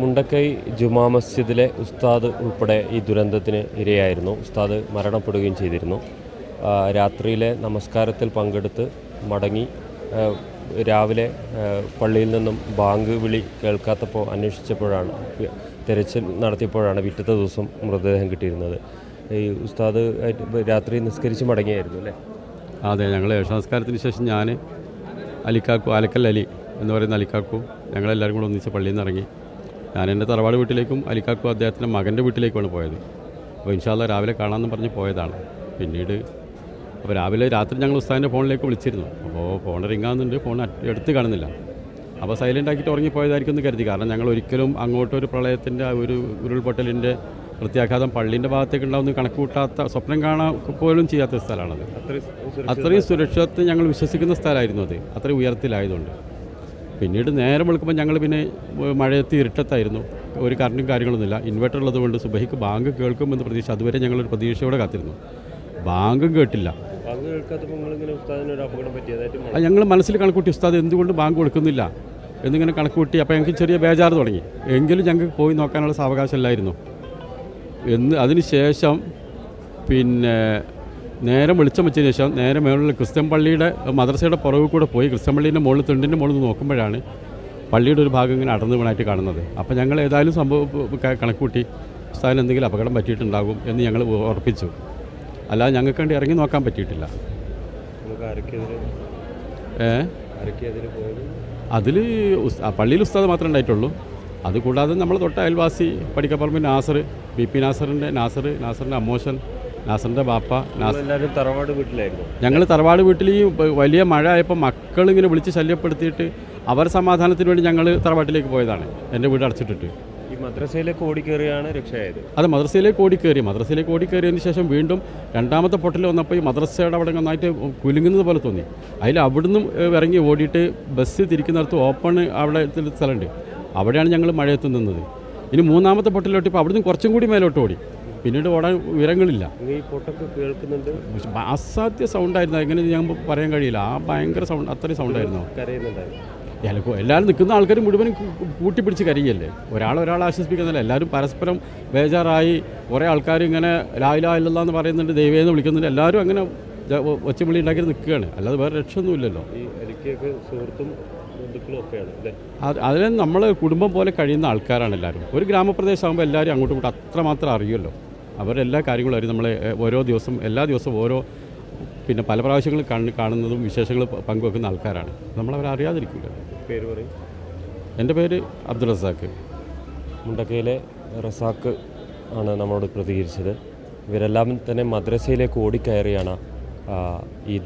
മുണ്ടക്കൈ ജുമാ മസ്ജിദിലെ ഉസ്താദ് ഉൾപ്പെടെ ഈ ദുരന്തത്തിന് ഇരയായിരുന്നു. ഉസ്താദ് മരണപ്പെടുകയും ചെയ്തിരുന്നു. രാത്രിയിലെ നമസ്കാരത്തിൽ പങ്കെടുത്ത് മടങ്ങി രാവിലെ പള്ളിയിൽ നിന്നും ബാങ്ക് വിളി കേൾക്കാത്തപ്പോൾ അന്വേഷിച്ചപ്പോഴാണ് തിരച്ചിൽ നടത്തിയപ്പോഴാണ് പിറ്റത്തെ ദിവസം മൃതദേഹം കിട്ടിയിരുന്നത്. ഈ ഉസ്താദ് രാത്രി നിസ്കരിച്ച് മടങ്ങിയായിരുന്നു അല്ലേ? അതെ ഞങ്ങൾ സംസ്കാരത്തിന് ശേഷം ഞാൻ അലിക്കാക്കു ആലക്കൽ അലി എന്ന് പറയുന്ന അലിക്കാക്കു ഞങ്ങളെല്ലാവരും കൂടെ ഒന്നിച്ച് പള്ളിയിൽ നിന്ന് ഇറങ്ങി. ഞാൻ എന്റെ തറവാട് വീട്ടിലേക്കും അലിക്കാക്കും അദ്ദേഹത്തിന്റെ മകന്റെ വീട്ടിലേക്കുമാണ് പോയത്. അപ്പോൾ ഇൻഷാല്ല രാവിലെ കാണാമെന്ന് പറഞ്ഞ് പോയതാണ്. പിന്നീട് അപ്പോൾ രാവിലെ രാത്രി ഞങ്ങൾ ഉസ്താദിന്റെ ഫോണിലേക്ക് വിളിച്ചിരുന്നു. അപ്പോൾ ഫോൺ റിങ്ങാകുന്നുണ്ട് ഫോൺ എടുത്ത് കാണുന്നില്ല. അപ്പോൾ സൈലന്റ് ആക്കിയിട്ട് ഉറങ്ങിപ്പോയതായിരിക്കും എന്ന് കരുതി. കാരണം ഞങ്ങൾ ഒരിക്കലും അങ്ങോട്ടൊരു പ്രളയത്തിന്റെ ഒരു ഉരുൾപൊട്ടലിന്റെ പ്രത്യാഘാതം പള്ളിന്റെ ഭാഗത്തേക്ക് ഉണ്ടാവുന്ന കണക്ക് കൂട്ടാത്ത സ്വപ്നം കാണാൻ പോലും ചെയ്യാത്ത സ്ഥലമാണത്. അത്രയും സുരക്ഷിതത്വം ഞങ്ങൾ വിശ്വസിക്കുന്ന സ്ഥലമായിരുന്നു അത്. അത്രയും ഉയരത്തിലായതുകൊണ്ട്. പിന്നീട് നേരം വെളുക്കുമ്പോൾ ഞങ്ങൾ പിന്നെ മഴയത്ത് ഇരുട്ടത്തായിരുന്നു. ഒരു കറണ്ടും കാര്യങ്ങളൊന്നുമില്ല. ഇൻവെർട്ടർ ഉള്ളതുകൊണ്ട് സുബഹിക്ക് ബാങ്ക് കേൾക്കുമെന്ന് പ്രതീക്ഷ. അതുവരെ ഞങ്ങളൊരു പ്രതീക്ഷയോടെ കാത്തിരുന്നു. ബാങ്കും കേട്ടില്ല. ഞങ്ങൾ മനസ്സിൽ കണക്കൂട്ടി ഉസ്താദ് എന്തുകൊണ്ട് ബാങ്ക് കൊടുക്കുന്നില്ല? എന്നിങ്ങനെ കണക്കൂട്ടി. അപ്പോൾ ഞങ്ങൾക്ക് ചെറിയ ബേജാറ് തുടങ്ങി. എങ്കിലും ഞങ്ങൾക്ക് പോയി നോക്കാനുള്ള സാവകാശമില്ലായിരുന്നു എന്ന് അതിന് ശേഷം പിന്നെ നേരെ വെളിച്ചം വെച്ചതിന് ശേഷം നേരെ മേളിൽ ക്രിസ്ത്യൻ പള്ളിയുടെ മദ്രസയുടെ പുറകിൽ കൂടെ പോയി ക്രിസ്ത്യൻ പള്ളീന്റെ മുകളിൽ തെണ്ടിന്റെ മുകളിൽ നിന്ന് നോക്കുമ്പോഴാണ് പള്ളിയുടെ ഒരു ഭാഗം ഇങ്ങനെ അടർന്നു വീണായിട്ട് കാണുന്നത്. അപ്പോൾ ഞങ്ങൾ ഏതായാലും സംഭവം കണക്കുകൂട്ടി കണക്കൂട്ടി ഉസ്താദിന് എന്തെങ്കിലും അപകടം പറ്റിയിട്ടുണ്ടാകും എന്ന് ഞങ്ങൾ ഉറപ്പിച്ചു. അല്ലാതെ ഞങ്ങൾക്ക് വേണ്ടി ഇറങ്ങി നോക്കാൻ പറ്റിയിട്ടില്ല. ഏ? അതിൽ പള്ളിയിൽ ഉസ്താദ് മാത്രമേ ഉണ്ടായിട്ടുള്ളൂ. അതുകൂടാതെ നമ്മൾ തൊട്ട അയൽവാസി പടിക്കപ്പറമ്പ് നാസർ ബി പി നാസറിന്റെ നാസർ നാസറിന്റെ അമ്മോഷൻ നാസറിന്റെ ബാപ്പ എല്ലാവരും തറവാട് വീട്ടിലായിരുന്നു. ഞങ്ങൾ തറവാട് വീട്ടിൽ ഈ വലിയ മഴ ആയപ്പോൾ മക്കളിങ്ങനെ വിളിച്ച് ശല്യപ്പെടുത്തിയിട്ട് അവർ സമാധാനത്തിന് വേണ്ടി ഞങ്ങൾ തറവാട്ടിലേക്ക് പോയതാണ് എന്റെ വീട് അടച്ചിട്ടിട്ട്. ഈ മദ്രസയിലേക്ക് ഓടിക്കേറിയാണ് രക്ഷയായത്. അത് മദ്രസയിലേക്ക് കോടി കയറി മദ്രസയിലേക്ക് കോടി കയറിയതിന് ശേഷം വീണ്ടും രണ്ടാമത്തെ പൊട്ടൽ വന്നപ്പോൾ ഈ മദ്രസയുടെ അവിടെ നന്നായിട്ട് കുലുങ്ങുന്നത് പോലെ തോന്നി. അതിൽ അവിടുന്ന് ഇറങ്ങി ഓടിയിട്ട് ബസ് തിരിക്കുന്നിടത്ത് ഓപ്പൺ അവിടെ സ്ഥലമുണ്ട് അവിടെയാണ് ഞങ്ങൾ മഴയത്ത് നിന്നത്. ഇനി മൂന്നാമത്തെ പൊട്ടലോട്ട് ഇപ്പോൾ അവിടുന്ന് കുറച്ചും കൂടി മേലോട്ട് ഓടി. പിന്നീട് ഓടാൻ വിവരങ്ങളില്ല. അസാധ്യ കേൾക്കുന്നുണ്ട്. അസാധ്യ സൗണ്ടായിരുന്നു. എങ്ങനെ ഞാൻ പറയാൻ കഴിയില്ല. ആ ഭയങ്കര സൗണ്ട് അത്രയും സൗണ്ടായിരുന്നു. ആയിരുന്നു ചിലപ്പോൾ എല്ലാവരും നിൽക്കുന്ന ആൾക്കാർ മുഴുവനും കൂട്ടിപ്പിടിച്ച് കരയല്ലേ? ഒരാൾ ഒരാളെ ആശ്വസിപ്പിക്കുന്നില്ല എല്ലാവരും പരസ്പരം ബേജാറായി കുറേ ആൾക്കാർ ഇങ്ങനെ ലായില എന്ന് പറയുന്നുണ്ട്. ദൈവമെന്ന് വിളിക്കുന്നുണ്ട്. എല്ലാവരും അങ്ങനെ ഒച്ചവിളി ഉണ്ടാക്കി നിൽക്കുകയാണ്. അല്ലാതെ വേറെ രക്ഷയൊന്നുമില്ലല്ലോ സുഹൃത്തും ബന്ധുക്കളും ഒക്കെയാണ് അല്ലേ? അത് അതിന് നമ്മൾ കുടുംബം പോലെ കഴിയുന്ന ആൾക്കാരാണ് എല്ലാവരും. ഒരു ഗ്രാമപ്രദേശമാകുമ്പോൾ എല്ലാവരും അങ്ങോട്ടും ഇങ്ങോട്ടും അത്രമാത്രം അറിയുമല്ലോ. അവരെല്ലാ കാര്യങ്ങളും അവർ നമ്മളെ ഓരോ ദിവസം എല്ലാ ദിവസവും ഓരോ പിന്നെ പല പ്രാവശ്യങ്ങൾ കാണു കാണുന്നതും വിശേഷങ്ങൾ പങ്കുവെക്കുന്ന ആൾക്കാരാണ്. നമ്മളവരെ അറിയാതിരിക്കില്ല പേര് പറയും. എന്റെ പേര് അബ്ദുൾ റസാഖ്. മുണ്ടക്കയിലെ റസാക്ക് ആണ് നമ്മളോട് പ്രതികരിച്ചത്. ഇവരെല്ലാം തന്നെ മദ്രസയിലേക്ക് ഓടിക്കയറിയാണ് ഈ